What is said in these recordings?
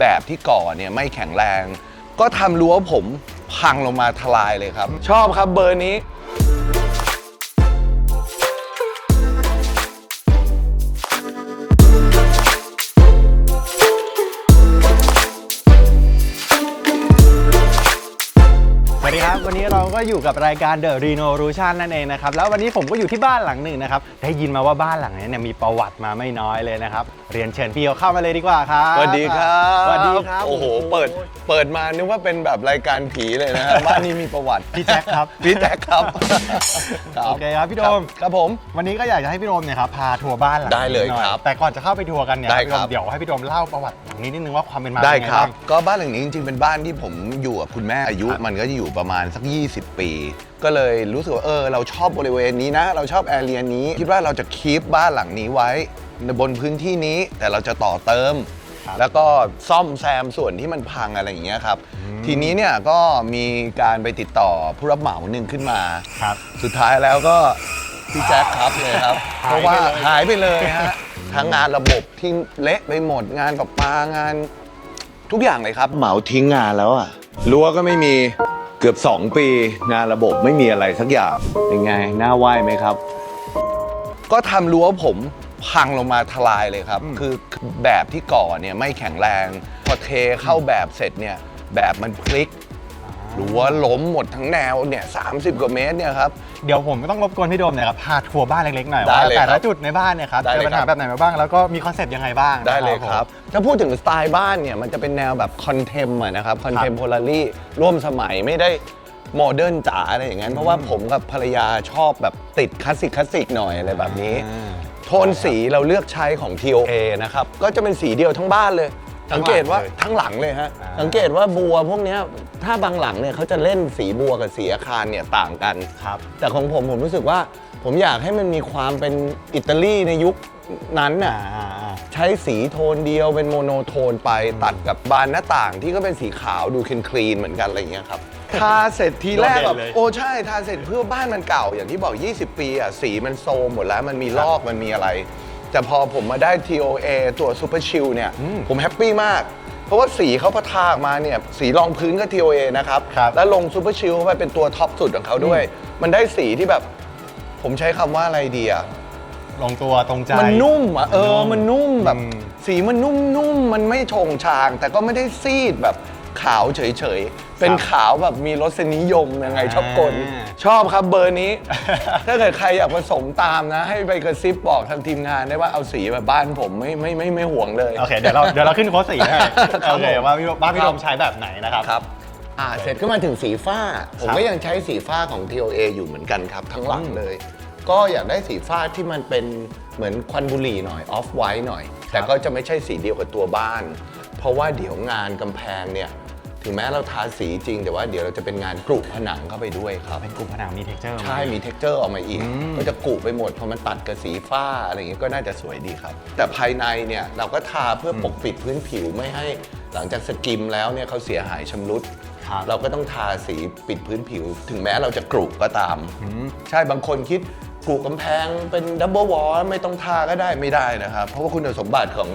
แบบที่ก่อเนี่ยไม่แข็งแรง ก็ทำรั้วผมพังลงมาทลายเลยครับ ชอบครับเบอร์นี้ วัสดีครับวันนี้เราก็อยู่กับรายการ The Revolution นั่นเองนะครับ แล้ววันนี้ผมก็อยู่ที่บ้านหลังหนึ่งนะครับ ได้ยินมาว่าบ้านหลังนี้เนี่ยมีประวัติมาไม่น้อยเลยนะครับ เรียนเชิญพี่เขาเข้ามาเลยดีกว่าครับสวัสดีครับสวัสดีครับ โอ้โห เปิด เปิดมานึกว่าเป็นแบบรายการผีเลยนะฮะบ้านนี้มีประวัติ พี่แจ็คครับ พี่แจ็คครับโอเคครับพี่โดม ครับผม วันนี้ก็อยากจะให้พี่โดมเนี่ยครับพาทัวร์บ้านหลังนี้ได้เลยหน่อครับ แต่ก่อนจะเข้าไปทัวร์กันเนี่ยได้พี่คโดรัมบเดี๋ยวให้พี่โดมเล่าประวัติหลังนี้นิดนึงว่าความเป็นมาได้เป็นคไงรับบ้างก็บ้านหลังนี้จริงๆเป็นบ้านที่ผมอยู่กับคุณแม่อายุมันก็จะอยู่ประมาณสัก 20 ปี ก็เลยรู้สึกว่าเออเราชอบบริเวณนี้นะ เราชอบแอเรียนี้ คิดว่าเราจะคีปบ้านหลังนี้ไว้ในบนพื้นที่นี้แต่เราจะต่อเติมครับแล้วก็ซ่อมแซมส่วนที่มันพังอะไรอย่างเงี้ยครับ ทีนี้เนี่ยก็มีการไปติดต่อผู้รับเหมาหนึ่งขึ้นมา ครับ สุดท้ายแล้วก็พี่แจ็คครับเลยครับหายไปเลยเพราะว่าหายไปเลยฮะทั้งงานระบบที่เละไปหมดงานประปางาน ทุกอย่างเลยครับ เหมาทิ้งงานแล้วอะรั้วก็ไม่มี เกือบ 2 ปีงานระบบไม่มีอะไรสักอย่างเป็นไงน่าไหวไหมครับ ก็ทำรั้วผมพังลงมาทลายเลยครับ คือแบบที่ก่อเนี่ยไม่แข็งแรง พอเทเข้าแบบเสร็จเนี่ยแบบมันพลิก รั้วล้มหมดทั้งแนวเนี่ยสามสิบกว่าเมตรเนี่ยครับ เดี๋ยวผมต้องรบกวนพี่โดมเนี่ยครับพาทัวร์บ้านเล็กๆหน่อยได้ว่าเลยแต่ครัละบจุดในบ้านเนี่ยครับได้เจอเลยปัญหาครับแบบไหนมาบ้างแล้วก็มีคอนเซปต์ยังไงบ้างได้เลยนะครับ ถ้าพูดถึงสไตล์บ้านเนี่ย มันจะเป็นแนวแบบคอนเทมอะนะครับคอนเทมโพลารีร่วมสมัยไม่ได้โมเดิร์นจ๋าอะไรอย่างนั้น เพราะว่าผมกับภรรยาชอบแบบติดคลาสสิกคลาสสิกหน่อยอะไรแบบนี้อ่าโทนสีเราเลือกใช้ของ TOA นะครับ ก็จะเป็นสีเดียวทั้งบ้านเลยทั้ สังงหลังเกตว่าเลยทั้งหลังเลยฮะอ่าสังเกตว่าบัวพวกเนี้ยถ้าบางหลังเนี่ยเขาจะเล่นสีบัวกับสีอาคารเนี่ยต่างกันครับ แต่ของผมผมรู้สึกว่า ผมอยากให้มันมีความเป็นอิตาลีในยุคนั้นน่ะอ่าอ่าใช้สีโทนเดียวเป็นโมโนโทนไปตัดกับบานหน้าต่างที่ก็เป็นสีขาวดูคลีนๆเหมือนกันอะไรอย่างเงี้ยครับทาเสร็จทีแรกแบบโดดเด่นเลยโอ้ใช่ทาเสร็จเพื่อบ้านมันเก่าอย่างที่บอก 20 ปีอะสีมันโซมหมดแล้วมันมีลอกมันมีอะไร แต่พอผมมาได้ TOA ตัว Super Chill เนี่ย ผมแฮปปี้มาก เพราะว่าสีเขาพอทาออกมาเนี่ย สีรองพื้นก็ TOA นะครับครับ แล้วลง Super Chill ไปเป็นตัวท็อปสุดของเขาด้วย มันได้สีที่แบบ ผมใช้คำว่าอะไรดีอะลงตัวตรงใจ มันนุ่มอะเออ มันนุ่มแบบอืมสีมันนุ่มๆ มันไม่โชงชาง แต่ก็ไม่ได้ซีดแบบขาวเฉยๆ เป็นขาวแบบมีรสนิยมยังไงชอบกล อ่า ชอบครับเบอร์นี้ ถ้าเกิดใครอยากผสมตามนะ ให้ไปกระซิบบอกทางทีมงานได้ว่าเอาสีแบบบ้านผมไม่ไม่ไม่ไม่ห่วงเลย โอเคเดี๋ยวเราเดี๋ยวเราขึ้นโค้ดสีให้ครับโอเคผม ว่าพี่บ้านพี่คโดรับมใช้แบบไหนนะครับ ครับ อ่าเสร็จก็มาถึงสีฟ้า ผมครับก็ยังใช้สีฟ้าของ TOA อยู่เหมือนกันครับ ทั้งหลังเลย ก็อยากได้สีฟ้าที่มันเป็นเหมือนควันบุหรี่หน่อยออฟไวท์หน่อย แต่ก็จะไม่ใช่สีเดียวกับตัวบ้าน เพราะว่าเดี๋ยวงานกำแพงเนี่ย ถึงแม้เราทาสีจริง แต่ว่าเดี๋ยวเราจะเป็นงานกรุผนังเข้าไปด้วยครับ เป็นกลุ่มผนังมีเท็กเจอร์ ใช่ มีเท็กเจอร์ออกมาอีกอืมก็จะกุไปหมด พอมันตัดกับสีฟ้าอะไรอย่างเงี้ยก็น่าจะสวยดีครับ แต่ภายในเนี่ยเราก็ทาเพื่อปกปิดพื้นผิวไม่ให้หลังจากสกิมแล้วเนี่ยเขาเสียหายชำรุด ครับ เราก็ต้องทาสีปิดพื้นผิว ถึงแม้เราจะกรุก็ตาม ใช่ บางคนคิดกรุกำแพงเป็นดับเบิลวอลไม่ต้องทาก็ได้ไม่ได้นะครับ เพราะว่าคุณสมบัติของ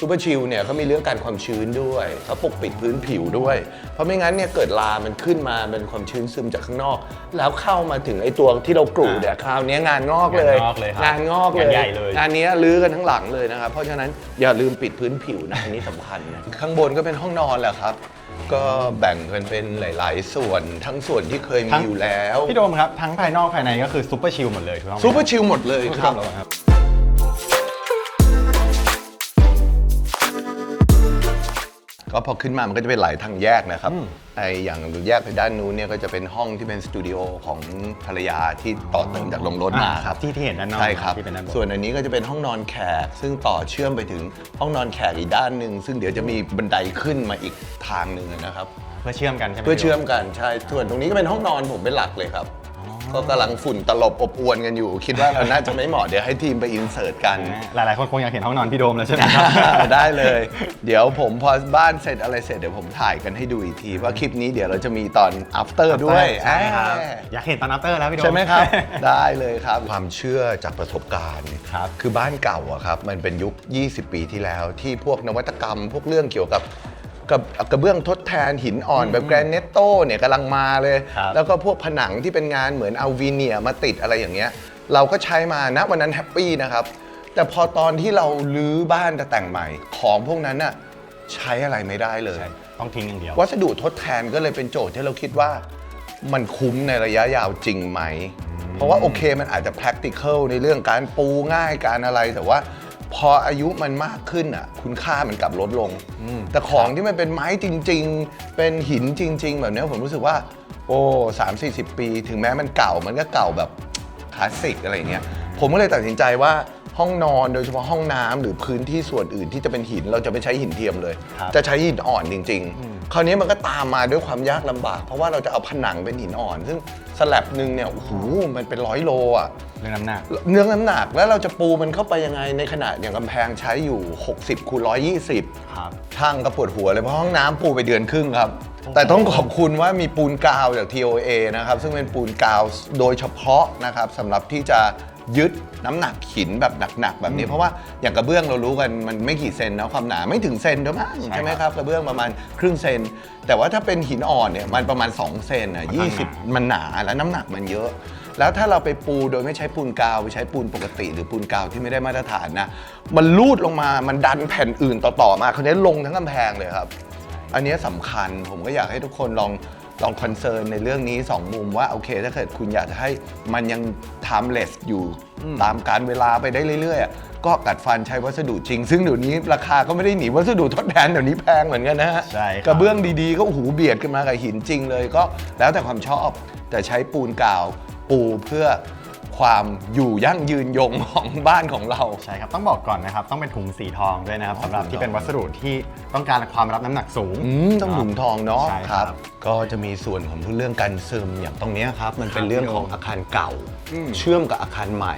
ซูเปอร์ชิลเนี่ยเขามีเรื่องการความชื้นด้วยเขาปกปิดพื้นผิวด้วย เพราะไม่งั้นเนี่ยเกิดลามันขึ้นมาเป็นความชื้นซึมจากข้างนอก แล้วเข้ามาถึงไอ้ตัวที่เรากรุเนี่ยคราวนี้งานงอกเลย งานงอกเลยครับงานงอกเลยงานใหญ่เลย งานนี้ลื้อกันทั้งหลังเลยนะครับเพราะฉะนั้นอย่าลืมปิดพื้นผิวนะอันนี้สำคัญนะข้างบนก็เป็นห้องนอนแหละครับ ก็แบ่งกันเป็นหลาย ๆ ส่วนทั้งส่วนที่เคยมีอยู่แล้วพี่โดมครับ ทั้งภายนอกภายในก็คือซูเปอร์ชิลหมดเลยถูกต้องไหมซูเปอร์ชิลหมดเลยคครัรับ บ ก็พอขึ้นมามันก็จะเป็นหลายทางแยกนะครับไออย่างแยกไปด้านนู้นเนี่ยก็จะเป็นห้องที่เป็นสตูดิโอของภรรยาที่ต่อเติมจากโรงรถมาอ่าครับที่ที่เห็นด้านนอกใช่ครับที่เป็นด้านบนส่วนอันนี้ก็จะเป็นห้องนอนแขก ซึ่งต่อเชื่อมไปถึงห้องนอนแขกอีกด้านหนึ่งซึ่งเดี๋ยวจะมีบันไดขึ้นมาอีกทางหนึ่งนะครับ เพื่อเชื่อมกันใช่ไหมเพื่อเชื่อมพี่โดกันใช่ส่วนตรงนี้ก็เป็นห้องนอนผมเป็นหลักเลยครับ ก็กำลังฝุ่นตลบอบอวนกันอยู่ คิดว่าเราน่าจะไม่เหมาะเดี๋ยวให้ทีมไปอินเสิร์ตกัน หลาย ๆ คนคงอยากเห็นห้องนอนพี่โดมแล้วใช่ไหมครับ ได้เลย เดี๋ยวผมพอบ้านเสร็จอะไรเสร็จเดี๋ยวผมถ่ายกันให้ดูอีกทีว่าคลิปนี้เดี๋ยวเราจะมีตอน after ด้วยใช่ครับอ่าอยากเห็นตอนอัปเตอร์แล้วพี่โดม ใช่ไหมครับ ได้เลยครับ ความเชื่อจากประสบการณ์ครับคือบ้านเก่าอะครับ มันเป็นยุค 20 ปีที่แล้วที่พวกนวัตกรรม พวกเรื่องเกี่ยวกับ กับกระเบื้องทดแทนหินอ่อนแบบแกรนเนตโตเนี่ยกำลังมาเลย ครับแล้วก็พวกผนังที่เป็นงานเหมือนเอาวีเนียมาติดอะไรอย่างเงี้ย เราก็ใช้มานะวันนั้นแฮปปี้นะครับ แต่พอตอนที่เราลื้อบ้านจะแต่งใหม่ ของพวกนั้นน่ะใช้อะไรไม่ได้เลยใช่ต้องทิ้งอย่างเดียว วัสดุทดแทนก็เลยเป็นโจทย์ที่เราคิดว่ามันคุ้มในระยะยาวจริงไหม เพราะว่าโอเคมันอาจจะ practical ในเรื่องการปูง่ายการอะไรแต่ว่า พออายุมันมากขึ้นอะ คุณค่ามันกลับลดลง แต่ของที่มันเป็นไม้จริง ๆ เป็นหินจริง ๆ แบบเนี้ยผมรู้สึกว่า โอ้สามสี่สิบปี ถึงแม้มันเก่ามันก็เก่าแบบคลาสสิกอะไรอย่างเงี้ยผมก็เลยตัดสินใจว่า ห้องนอนโดยเฉพาะห้องน้ำหรือพื้นที่ส่วนอื่นที่จะเป็นหินเราจะไม่ใช้หินเทียมเลย ครับจะใช้หินอ่อนจริง ๆ คราวนี้มันก็ตามมาด้วยความยากลำบาก เพราะว่าเราจะเอาผนังเป็นหินอ่อน ซึ่งสลับหนึ่งเนี่ยโอ้โหมันเป็นร้อยโลอะ เรื่องน้ำหนักเนื้อน้ำหนักแล้วเราจะปูมันเข้าไปยังไงในขนาดอย่างกำแพงใช้อยู่ 60คูณ120 ครับ ช่างก็ปวดหัวเลยเพราะห้องน้ำปูไปเดือนครึ่งครับ แต่ต้องขอบคุณว่ามีปูนกาวจาก TOA นะครับ ซึ่งเป็นปูนกาวโดยเฉพาะนะครับสำหรับที่จะ ยึดน้ำหนักหินแบบหนักๆแบบนี้ เพราะว่าอย่างกระเบื้องเรารู้กันมันไม่กี่เซนนะความหนาไม่ถึงเซนเท่านั้นใช่ใช่ไหมครับครับกระเบื้องประมาณครึ่งเซน แต่ว่าถ้าเป็นหินอ่อนเนี่ยมันประมาณ 2 เซนอะมัน20มันหนาแล้วน้ำหนักมันเยอะ แล้วถ้าเราไปปูโดยไม่ใช้ปูนกาวไปใช้ปูนปกติ หรือปูนกาวที่ไม่ได้มาตรฐานนะมันลูดลงมามันดันแผ่นอื่นต่อๆมาคราวนี้ลงทั้งกำแพงเลยครับ อันเนี้ยสำคัญผมก็อยากให้ทุกคนลอง ลองคอนเซิร์นในเรื่องนี้ 2 มุมว่าโอเค ถ้าเกิดคุณอยากจะให้มันยัง timeless อยู่ตามการเวลาไปได้เรื่อยๆอะก็กัดฟันใช้วัสดุจริง ซึ่งเดี๋ยวนี้ราคาก็ไม่ได้หนีวัสดุทดแทนเดี๋ยวนี้แพงเหมือนกันนะฮะใช่ครับ กระเบื้องดีๆ ก็โอ้โหูเบียดขึ้นมากับหินจริงเลยก็แล้วแต่ความชอบแต่ใช้ปูนกาวปูเพื่อ ความอยู่ยั่งยืนยงของบ้านของเรา ใช่ครับ ต้องบอกก่อนนะครับ ต้องเป็นถุงสีทองด้วยนะครับอ๋อสำหรับถุงทองที่เป็นวัสดุที่ต้องการความรับน้ำหนักสูง อืมต้องถุงทองเนาะใช่คครัรับบก็จะมีส่วนของเรื่องการซึมอย่างตรงเนี้ยครับ มันเป็นเรื่องของอาคารเก่าเชื่อมกับอาคารใหม่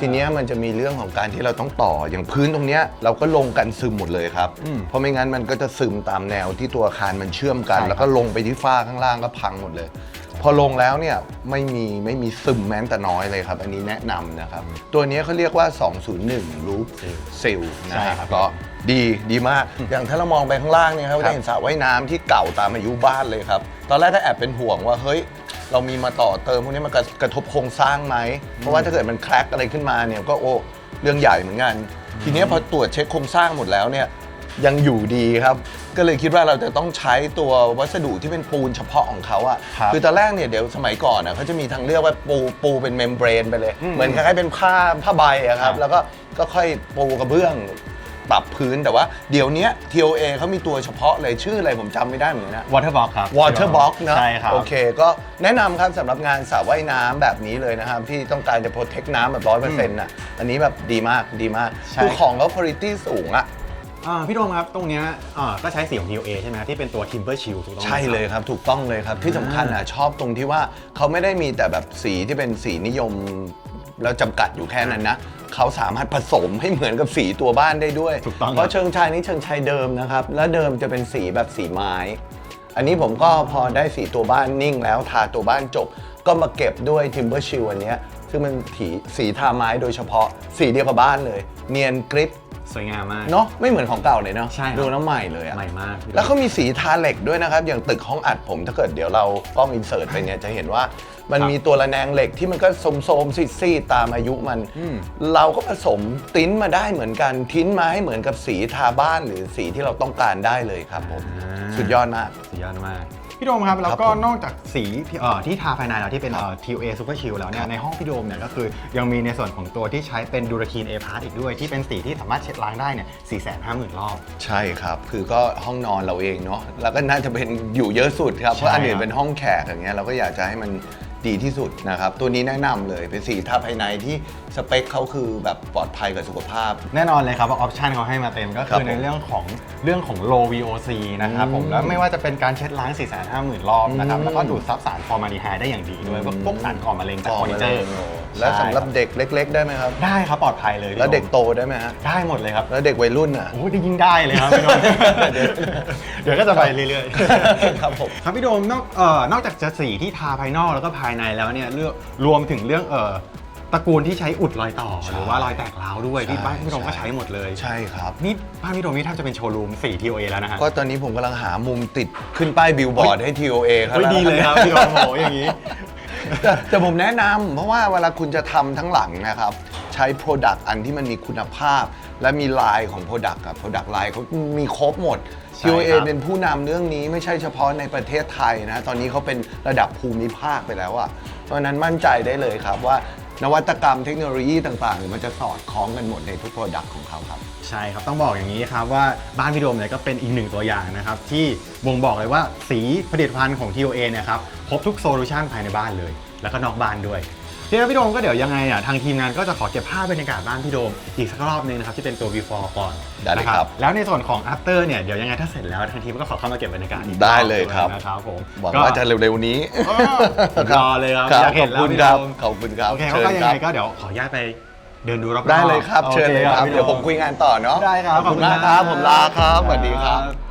ทีเนี้ยมันจะมีเรื่องของการที่เราต้องต่ออย่างพื้นตรงเนี้ยเราก็ลงกันซึมหมดเลยครับ เพราะไม่งั้นมันก็จะซึมตามแนวที่ตัวอาคารมันเชื่อมกัน ใช่ครับ แล้วก็ลงไปที่ฝ้าข้างล่างก็พังหมดเลยพ อลงแล้วเนี่ยไม่มีไม่มีซึมแม้แต่น้อยเลยครับ อันนี้แนะนำนะครับ ตัวเนี้ยเขาเรียกว่า 201 รูปเซลนะใช่ฮะครับก็ดีดีมาก อย่างถ้าเรามองไปข้างล่างเนี่ยครับครับจะเห็นสระว่ายน้ำที่เก่าตามอายุบ้านเลยครับ ตอนแรกก็แอบเป็นห่วงว่าเฮ้ย เรามีมาต่อเติมพวกนี้มันกระกระทบโครงสร้างไหม เพราะว่าถ้าเกิดมันแครกอะไรขึ้นมาเนี่ยก็โอ้เรื่องใหญ่เหมือนกัน ทีเนี้ยพอตรวจเช็คโครงสร้างหมดแล้วเนี่ย ยังอยู่ดีครับ ก็เลยคิดว่าเราจะต้องใช้ตัววัสดุที่เป็นปูนเฉพาะของเขาอะครับอตอนแรกเนี่ยเดี๋ยวสมัยก่อนอะเขาจะมีทางเลือกว่าปูปูเป็นเมมเบรนไปเลยเหมือนคล้ายๆเป็นผ้าผ้าใบอะครับครับแล้วก็ก็ค่อยปูกระเบื้องปรับพื้นแต่ว่าเดี๋ยวเนี้ย TOA เขามีตัวเฉพาะเลยชื่ออะไรผมจำไม่ได้เหมือนกันนะ water box ครับ Water Box นะใช่ครับ โอเค ก็แนะนำครับสำหรับงานสระว่ายน้ำแบบนี้เลยนะครับ ที่ต้องการจะ protect น้ำแบบร้อยเปอร์เซ็นต์อะอันนี้แบบดีมากดีมาก ใช่ คือของเขา quality สูงอะ อ่าพี่โดมครับ ตรงเนี้ยอ่าก็ใช้สีของ TOA ใช่ไหมครับที่เป็นตัว timber shield ถูกต้องไหม ใช่เลยครับ ถูกต้องเลยครับ ที่สำคัญอะชอบตรงที่ว่าเขาไม่ได้มีแต่แบบสีที่เป็นสีนิยม แล้วจำกัดอยู่แค่นั้นนะ เขาสามารถผสมให้เหมือนกับสีตัวบ้านได้ด้วย ถูกต้องเพราะเชิงชายนี้เชิงชายเดิมนะครับ และเดิมจะเป็นสีแบบสีไม้ อันนี้ผมก็พอได้สีตัวบ้านนิ่งแล้วทาตัวบ้านจบ ก็มาเก็บด้วย Timber Shield อันเนี้ยซึ่งมันสีสีทาไม้โดยเฉพาะสีเดียวกับบ้านเลย เนียนกริป สวยงามมาก เนาะไม่เหมือนของเก่าเลยเนาะใช่ครับ ดูแล้วใหม่เลยอะใหม่มากแล้วเขามีสีทาเหล็กด้วยนะครับ อย่างตึกห้องอัดผมถ้าเกิดเดี๋ยวเรากล้องอินเสิร์ตไปเนี่ยจะเห็นว่ามันครับมีตัวระแนงเหล็กที่มันก็โสมๆซีดๆตามอายุมัน เราก็ผสมติ้นมาได้เหมือนกันทิ้นมาให้เหมือนกับสีทาบ้านหรือสีที่เราต้องการได้เลยครับผม สุดยอดมาก สุดยอดมาก พี่โดมครับ แล้วก็ผมนอกจากสีที่เอ่อที่ทาภายในแล้วที่เป็นเอ่อ TOA Super Shield แล้วเนี่ยในห้องพี่โดมเนี่ยก็คือยังมีในส่วนของตัวที่ใช้เป็นดูราคีน A Part อีกด้วย ที่เป็นสีที่สามารถเช็ดล้างได้เนี่ย450,000รอบ ใช่ครับ คือก็ห้องนอนเราเองเนาะแล้วก็น่าจะเป็นอยู่เยอะสุดครับ เพราะอันอื่ใช่นครับเป็นห้องแขกอย่างเงี้ยเราก็อยากจะให้มัน ดีที่สุดนะครับ ตัวนี้แนะนำเลยเป็นสีทาภายในที่สเปคเขาคือแบบปลอดภัยกับสุขภาพ แน่นอนเลยครับว่าออปชันเขาให้มาเต็มก็ครัคืบอในผมเรื่องของเรื่องของ low VOC นะครับผมอืมแล้วไม่ว่าจะเป็นการเช็ดล้าง 450,000 รอบนะครับอืมแล้วก็ดูดซับสารฟอร์มาลดีไฮด์ได้อย่างดีด้วยพวกพวกสารก่อมะเร็งจากก่เฟออร์นิมาเจเลอยร์ แล้วสำหรับใช่เด็กเล็ก ๆ ได้ไหมครับ ได้ครับปลอดภัยเลยพี่แล้วเด็กโดมโตได้ไหมฮะได้หมดเลยครับแล้วเด็กวัยรุ่นอะ โอ้ยยิ่งได้เลยครับพี่โดม เดี๋ยวเดี๋ยวก็จะไปเรื่อยๆครับผมครับพี่โดมนอกเอ่อนอกจากจะสีที่ทาภายนอกแล้วก็ภายในแล้วเนี่ยเรื่องรวมถึงเรื่องเอ่อตระกูลที่ใช้อุดรอยต่อ ใช่หรือว่ารอยแตกร้าวด้วยที่ใช่บ้านพี่โดมก็ใช่ ใช้หมดเลยใช่ครับ นี่บ้านพี่โดมนี่แทบจะเป็นโชว์รูม4 TOA แล้วนะฮะ ก็ตอนนี้ผมกำลังหามุมติดขึ้นป้ายบิลบอร์ดให้ TOA ครับ เฮ้ยดีเลยครับพี่โดมโหอย่างนี้ แต่แต่ผมแนะนำเพราะว่าเวลาคุณจะทำทั้งหลังนะครับ ใช้ Product อันที่มันมีคุณภาพ และมีลายของ Product กับ Product ลายเขามีครบหมด ใช่ TOA ครับเป็นผู้นำเรื่องนี้ไม่ใช่เฉพาะในประเทศไทยนะ ตอนนี้เขาเป็นระดับภูมิภาคไปแล้วอะเพราะฉะนั้นมั่นใจได้เลยครับว่า นวัตกรรมเทคโนโลยีต่างๆ มันจะสอดคล้องกันหมดในทุกโปรดักต์ของเขาครับ ใช่ครับ ต้องบอกอย่างนี้ครับว่าบ้านพี่โดมเนี่ยก็เป็นอีกหนึ่งตัวอย่างนะครับ ที่บ่งบอกเลยว่าสีผลิตภัณฑ์ของ TOA เนี่ยครับครบทุกโซลูชันภายในบ้านเลย แล้วก็นอกบ้านด้วย ทีนี้พี่โดมก็เดี๋ยวยังไงอะทางทีมงานก็จะขอเก็บภาพบรรยากาศบ้านพี่โดมอีกสักรอบนึงนะครับที่เป็นตัว before ก่อนได้เลยนะครับ แล้วในส่วนของ after เนี่ยเดี๋ยวยังไงถ้าเสร็จแล้วทางทีมก็ขอเข้ามาเก็บบรรยากาศอีกได้เลยครับ นะครับผมหวังว่าจะเร็วๆนี้เออผมรอเลยครับครับอยากขเห็อนบแล้วคุณพี่ครับโดมขอบคุณครับโอเคเชิญก็ยังครัไงบก็เดี๋ยวขออนุญาตไปเดินดูรอบๆได้เลยครับเชิญเลยครับโอเดี๋ยวผมคุยงานต่อเนาะได้ครับขอบคุณมากครับผมลาครับสวัสดีครับครับ